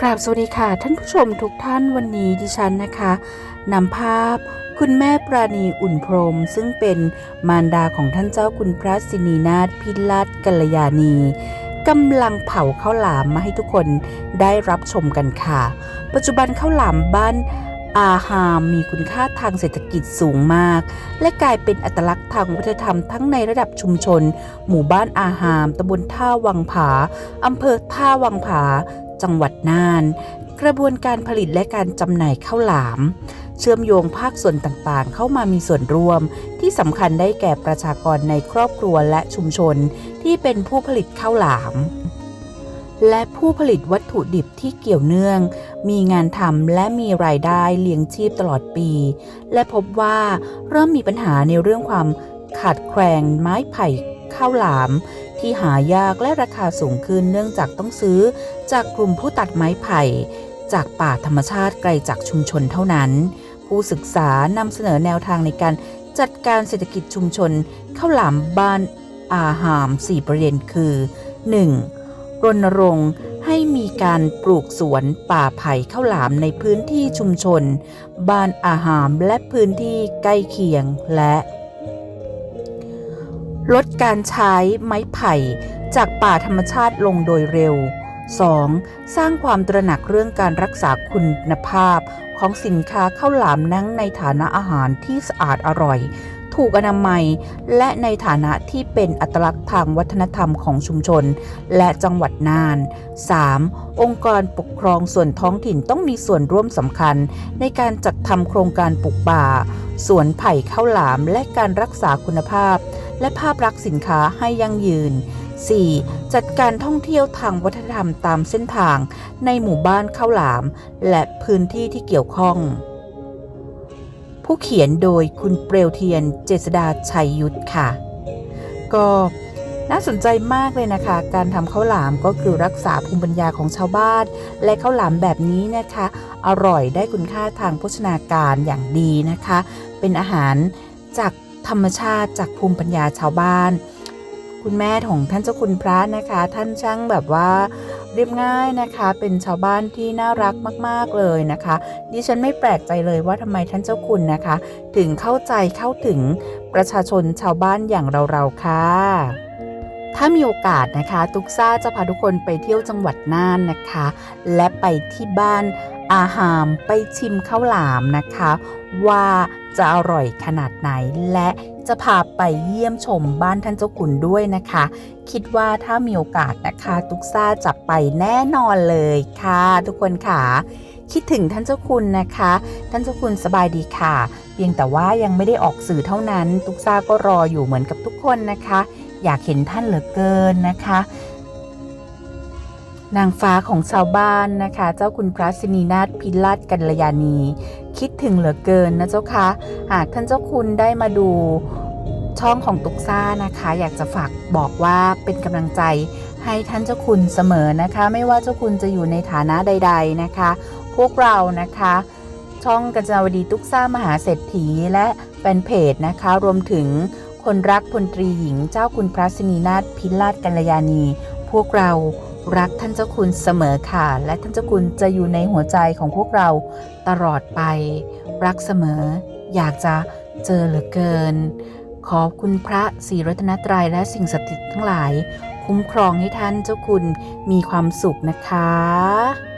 กราบสวัสดีค่ะ ท่านผู้ชมทุกท่านวันนี้ดิฉันนะคะนำภาพคุณแม่ปราณีอุ่นพรม ซึ่งเป็นมารดาของท่านเจ้าคุณพระสินีนาถพิรัตกัลยาณีกำลังเผาข้าวหลามมาให้ทุกคนได้รับชมกันค่ะ ปัจจุบันข้าวหลามบ้านอาหามมีคุณค่าทางเศรษฐกิจสูงมาก และกลายเป็นอัตลักษณ์ทางวัฒนธรรมทั้งในระดับชุมชน หมู่บ้านอาหามตำบลท่าวังผาอำเภอท่าวังผา จังหวัดน่าน กระบวนการผลิตและการจำหน่ายข้าวหลาม เชื่อมโยงภาคส่วนต่างๆ เข้ามามีส่วนร่วม ที่สำคัญได้แก่ประชากรในครอบครัวและชุมชนที่เป็นผู้ผลิตข้าวหลามและผู้ผลิตวัตถุดิบที่เกี่ยวเนื่อง มีงานทำและมีรายได้เลี้ยงชีพตลอดปี และพบว่าเริ่มมีปัญหาในเรื่องความขาดแคลนไม้ไผ่ข้าวหลาม ที่หายากและราคาสูงขึ้นเนื่องจากต้องซื้อ จากกลุ่มผู้ตัดไม้ไผ่ จากป่าธรรมชาติไกลจากชุมชนเท่านั้น ผู้ศึกษานำเสนอแนวทางในการจัดการเศรษฐกิจชุมชนข้าวหลามบ้านอาหาม 4 ประเด็นคือ 1. รณรงค์ให้มีการปลูกสวนป่าไผ่ข้าวหลามในพื้นที่ชุมชน บ้านอาหามและพื้นที่ใกล้เคียงและ ลดการใช้ไม้ไผ่จากป่าธรรมชาติลงโดยเร็ว 2. สร้างความตระหนักเรื่องการรักษาคุณภาพของสินค้าข้าวหลามนั่งในฐานะอาหารที่สะอาดอร่อย ถูกอนามัย และในฐานะที่เป็นอัตลักษณ์ทางวัฒนธรรมของชุมชน และจังหวัดน่าน 3. องค์กรปกครองส่วนท้องถิ่นต้องมีส่วนร่วมสำคัญ ในการจัดทำโครงการปลูกป่าสวนไผ่ข้าวหลามและการรักษาคุณภาพ และภาพลักษณ์สินค้าให้ยั่งยืน 4. จัดการท่องเที่ยวทางวัฒนธรรมตามเส้นทาง ในหมู่บ้านข้าวหลาม และพื้นที่ที่เกี่ยวข้อง ผู้เขียนโดยคุณเปลวเทียนเจษดาชัยยุทธค่ะ ก็น่าสนใจมากเลยนะคะ การทำข้าวหลามก็คือรักษาภูมิปัญญาของชาวบ้าน และข้าวหลามแบบนี้นะคะ อร่อยได้คุณค่าทางโภชนาการอย่างดีนะคะ เป็นอาหารจาก ธรรมชาติจากภูมิปัญญาชาวบ้าน คุณแม่ของท่านเจ้าคุณพระนะคะ ท่านช่างแบบว่าเรียบง่ายนะคะ เป็นชาวบ้านที่น่ารักมาก ๆ เลยนะคะ ดิฉันไม่แปลกใจเลยว่าทำไมท่านเจ้าคุณนะคะ ถึงเข้าใจเข้าถึงประชาชนชาวบ้านอย่างเราๆค่ะถ้ามีโอกาสนะคะ ตุกซ่าจะพาทุกคนไปเที่ยวจังหวัดน่านนะคะ และไปที่บ้านอาหามไปชิมข้าวหลามนะคะ ว่าจะอร่อยขนาดไหนและจะพาไปเยี่ยมชมบ้านท่านเจ้าขุนด้วยนะคะ คิดว่าถ้ามีโอกาสนะคะตุกซ่าจะไปแน่นอนเลยค่ะ ทุกคนค่ะคิดถึงท่านเจ้าคุณนะคะ ท่านเจ้าคุณสบายดีค่ะ เพียงแต่ว่ายังไม่ได้ออกสื่อเท่านั้นตุกซ่าก็รออยู่เหมือนกับทุกคนนะคะ อยากเห็นท่านเหลือเกินนะคะ นางฟ้าของชาวบ้านนะคะ เจ้าคุณพระสินีนาถพิราชกัลยาณี คิดถึงเหลือเกินนะเจ้าคะหากท่านเจ้าคุณได้มาดูช่องของตุกซ่านะคะ อยากจะฝากบอกว่าเป็นกำลังใจให้ท่านเจ้าคุณเสมอนะคะ ไม่ว่าเจ้าคุณจะอยู่ในฐานะใด ๆนะคะ พวกเรานะคะ ช่องกัญจาวดีตุกซ่ามหาเศรษฐีและแฟนเพจนะคะ รวมถึงคนรักพลตรีหญิงเจ้าคุณพระสินีนาถพิราชกัลยาณี พวกเรา รักท่านเจ้าคุณเสมอค่ะ และท่านเจ้าคุณจะอยู่ในหัวใจของพวกเราตลอดไป รักเสมอ อยากจะเจอเหลือเกิน ขอบคุณพระศรีรัตนตรัยและสิ่งศักดิ์สิทธิ์ทั้งหลาย คุ้มครองให้ท่านเจ้าคุณมีความสุขนะคะ